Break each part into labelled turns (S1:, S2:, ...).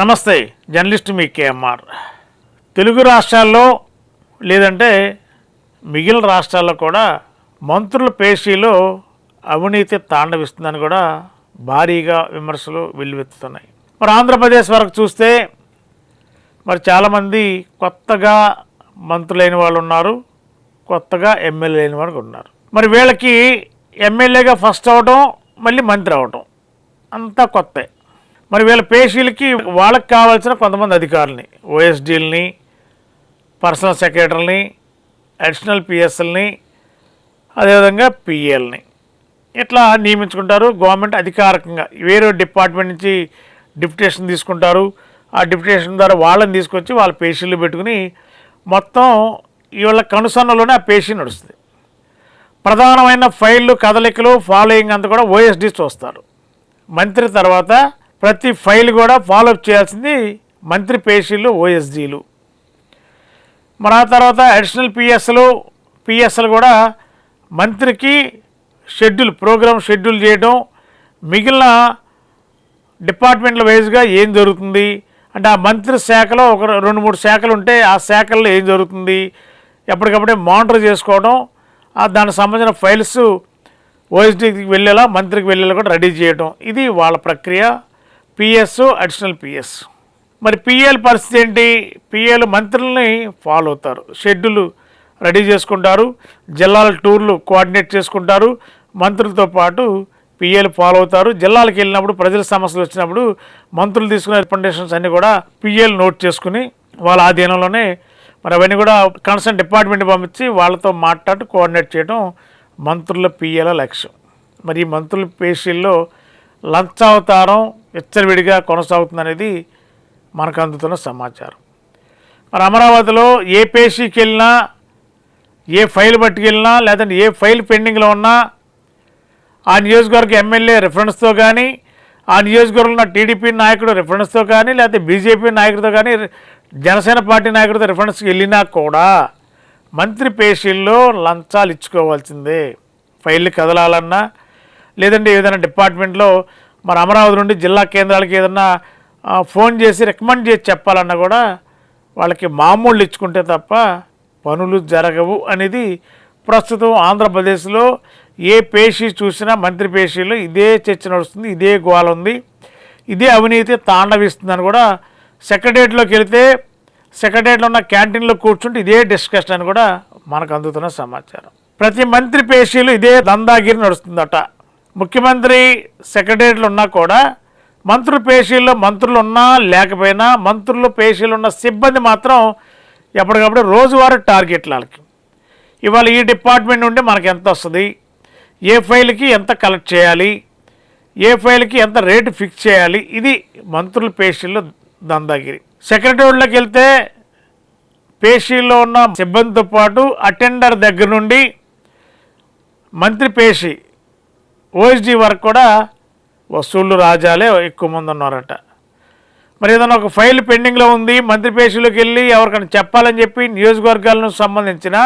S1: నమస్తే జర్నలిస్ట్ మీ కేఎంఆర్. తెలుగు రాష్ట్రాల్లో లేదంటే మిగిలిన రాష్ట్రాల్లో కూడా మంత్రుల పేషీలో అవినీతి తాండవిస్తుందని కూడా భారీగా విమర్శలు వెల్లువెత్తుతున్నాయి. మరి ఆంధ్రప్రదేశ్ వరకు చూస్తే మరి చాలామంది కొత్తగా మంత్రులైన వాళ్ళు ఉన్నారు కొత్తగా ఎమ్మెల్యే అయిన వాళ్ళు ఉన్నారు. మరి వీళ్ళకి ఎమ్మెల్యేగా ఫస్ట్ అవడం మళ్ళీ మంత్రి అవడం అంతా కొత్తే. మరి వీళ్ళ పేషీలకి వాళ్ళకి కావాల్సిన కొంతమంది అధికారులని ఓఎస్డీలని పర్సనల్ సెక్రటరీని అడిషనల్ పిఎస్ఎల్ని అదేవిధంగా పిఎల్ని. ఇట్లా నియమించుకుంటారు. గవర్నమెంట్ అధికారికంగా వేరే డిపార్ట్మెంట్ నుంచి డిప్యుటేషన్ తీసుకుంటారు. ఆ డిప్యుటేషన్ ద్వారా వాళ్ళని తీసుకొచ్చి వాళ్ళ పేషీలు పెట్టుకుని మొత్తం వీళ్ళ కనుసన్నలోనే ఆ పేషీ నడుస్తుంది. ప్రధానమైన ఫైళ్ళు కదలికలు ఫాలోయింగ్ అంతా కూడా ఓఎస్డీ చూస్తారు. మంత్రి తర్వాత ప్రతి ఫైల్ కూడా ఫాలోఅప్ చేయాల్సింది మంత్రి పేషీలు ఓఎస్డీలు మరి ఆ తర్వాత అడిషనల్ పిఎస్లు పిఎస్ఎల్ కూడా మంత్రికి షెడ్యూల్ ప్రోగ్రామ్ షెడ్యూల్ చేయడం మిగిలిన డిపార్ట్మెంట్ల వైజ్గా ఏం జరుగుతుంది అంటే ఆ మంత్రి శాఖలో ఒక రెండు మూడు శాఖలు ఉంటే ఆ శాఖల్లో ఏం జరుగుతుంది ఎప్పటికప్పుడే మానిటర్ చేసుకోవడం దానికి సంబంధించిన ఫైల్స్ ఓఎస్డీకి వెళ్ళేలా మంత్రికి వెళ్ళేలా కూడా రెడీ చేయడం ఇది వాళ్ళ ప్రక్రియ. పిఎస్ అడిషనల్ పిఎస్ మరి పిఎల్ పరిస్థితి ఏంటి? పిఎల్ మంత్రుల్ని ఫాలో అవుతారు. షెడ్యూల్ రెడీ చేసుకుంటారు. జిల్లాల టూర్లు కోఆర్డినేట్ చేసుకుంటారు. మంత్రులతో పాటు పిఏలు ఫాలో అవుతారు. జిల్లాలకు వెళ్ళినప్పుడు ప్రజల సమస్యలు వచ్చినప్పుడు మంత్రులు తీసుకునే రికమెండేషన్స్ అన్నీ కూడా పిఏలు నోట్ చేసుకుని వాళ్ళ ఆధీనంలోనే మరి అవన్నీ కూడా కన్సర్న్ డిపార్ట్మెంట్ పంపించి వాళ్ళతో మాట్లాడి కోఆర్డినేట్ చేయడం మంత్రుల పిఏల లక్ష్యం. మరి ఈ మంత్రుల పేషీల్లో లంచావతారం విచ్చలవిడిగా కొనసాగుతుందనేది మనకు అందుతున్న సమాచారం. మరి అమరావతిలో ఏ పేషీకి వెళ్ళినా ఏ ఫైల్ పట్టుకెళ్ళినా లేదంటే ఏ ఫైల్ పెండింగ్లో ఉన్నా ఆ నియోజకవర్గ ఎమ్మెల్యే రిఫరెన్స్తో కానీ ఆ నియోజకవర్గంలో ఉన్న టీడీపీ నాయకుడు రిఫరెన్స్తో కానీ లేకపోతే బీజేపీ నాయకుడితో కానీ జనసేన పార్టీ నాయకుడితో రిఫరెన్స్కి వెళ్ళినా కూడా మంత్రి పేషీల్లో లంచాలు ఇచ్చుకోవాల్సిందే. ఫైళ్ళు కదలాలన్నా లేదంటే ఏదైనా డిపార్ట్మెంట్లో మరి అమరావతి నుండి జిల్లా కేంద్రాలకి ఏదన్నా ఫోన్ చేసి రికమెండ్ చేసి చెప్పాలన్నా కూడా వాళ్ళకి మామూళ్ళు ఇచ్చుకుంటే తప్ప పనులు జరగవు అనేది ప్రస్తుతం ఆంధ్రప్రదేశ్లో ఏ పేషీ చూసినా మంత్రి పేషీలో ఇదే చర్చ నడుస్తుంది ఇదే గోల ఉంది ఇదే అవినీతి తాండవిస్తుందని కూడా సెక్రటరియట్లోకి వెళితే సెక్రటరియట్లో ఉన్న క్యాంటీన్లో కూర్చుంటే ఇదే డిస్కషన్ అని కూడా మనకు అందుతున్న సమాచారం. ప్రతి మంత్రి పేషీలు ఇదే దందాగిరి నడుస్తుందట. ముఖ్యమంత్రి సెక్రటరీలు ఉన్నా కూడా మంత్రుల పేషీల్లో మంత్రులు ఉన్నా లేకపోయినా మంత్రులు పేషీలు ఉన్న సిబ్బంది మాత్రం ఎప్పటికప్పుడు రోజువారీ టార్గెట్లు వాళ్ళకి ఇవాళ ఈ డిపార్ట్మెంట్ నుండి మనకి ఎంత వస్తుంది? ఏ ఫైల్కి ఎంత కలెక్ట్ చేయాలి? ఏ ఫైల్కి ఎంత రేటు ఫిక్స్ చేయాలి? ఇది మంత్రుల పేషీల్లో దందాగిరి. సెక్రటరీలోకి వెళ్తే పేషీల్లో ఉన్న సిబ్బందితో పాటు అటెండర్ దగ్గర నుండి మంత్రి పేషీ ఓఎస్డీ వరకు కూడా వసూళ్ళు రాజాలే ఎక్కువ మంది ఉన్నారట. మరి ఏదైనా ఒక ఫైల్ పెండింగ్లో ఉంది మంత్రి పేషీలోకి వెళ్ళి ఎవరికైనా చెప్పాలని చెప్పి నియోజకవర్గాలను సంబంధించిన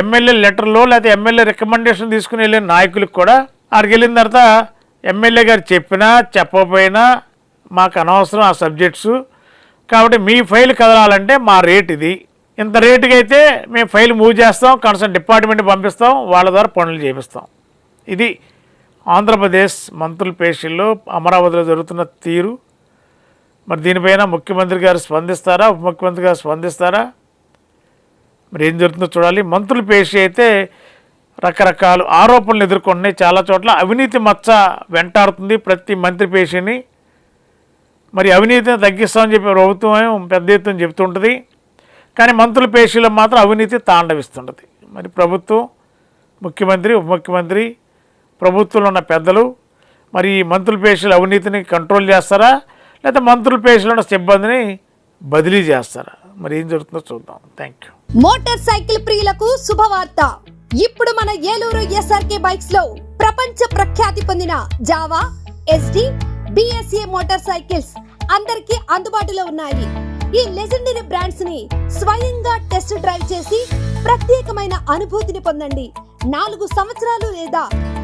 S1: ఎమ్మెల్యే లెటర్లో లేకపోతే ఎమ్మెల్యే రికమెండేషన్ తీసుకుని వెళ్ళిన నాయకులకు కూడా అక్కడికి వెళ్ళిన తర్వాత ఎమ్మెల్యే గారు చెప్పినా చెప్పకపోయినా మాకు అనవసరం ఆ సబ్జెక్ట్స్. కాబట్టి మీ ఫైల్ కదలాలంటే మా రేట్ ఇది. ఇంత రేటుకి అయితే మేము ఫైల్ మూవ్ చేస్తాం కన్సర్న్ డిపార్ట్మెంట్ పంపిస్తాం వాళ్ళ ద్వారా పనులు చేపిస్తాం. ఇది ఆంధ్రప్రదేశ్ మంత్రుల పేషీల్లో అమరావతిలో జరుగుతున్న తీరు. మరి దీనిపైన ముఖ్యమంత్రి గారు స్పందిస్తారా? ఉప ముఖ్యమంత్రి గారు స్పందిస్తారా? మరి ఏం జరుగుతుందో చూడాలి. మంత్రుల పేషి అయితే రకరకాల ఆరోపణలు ఎదుర్కొన్నాయి చాలా చోట్ల అవినీతి మచ్చ వెంటాడుతుంది ప్రతి మంత్రి పేషిని. మరి అవినీతిని తగ్గిస్తామని చెప్పి ప్రభుత్వం పెద్ద ఎత్తున చెబుతుంటుంది. కానీ మంత్రుల పేషీలో మాత్రం అవినీతి తాండవిస్తుంటుంది. మరి ప్రభుత్వం ముఖ్యమంత్రి ఉప ముఖ్యమంత్రి ప్రభుత్వంలో ఉన్న పెద్దలు మరి ఈ మంత్రుల పేషీల అవినీతిని కంట్రోల్ చేస్తారా? లేదా మంత్రుల పేషీలో ఉన్న సిబ్బందిని బదిలీ చేస్తారా? మరి ఏం జరుగుతుందో చూద్దాం. థ్యాంక్ యూ
S2: మోటార్ సైకిల్ ప్రియులకు శుభవార్త. ఇప్పుడు మన ఏలూరు ఎస్ఆర్కే బైక్స్లో ప్రపంచ ప్రఖ్యాతి పొందిన Jawa Yezdi BSA motor cycles అందరికీ అందుబాటులో ఉన్నాయి. ఈ లెజెండరీ బ్రాండ్స్ని స్వయంగా టెస్ట్ డ్రైవ్ చేసి ప్రత్యేకమైన అనుభూతిని పొందండి. నాలుగు సంవత్సరాలు లేదా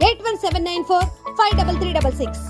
S2: eight one seven nine four five double three double six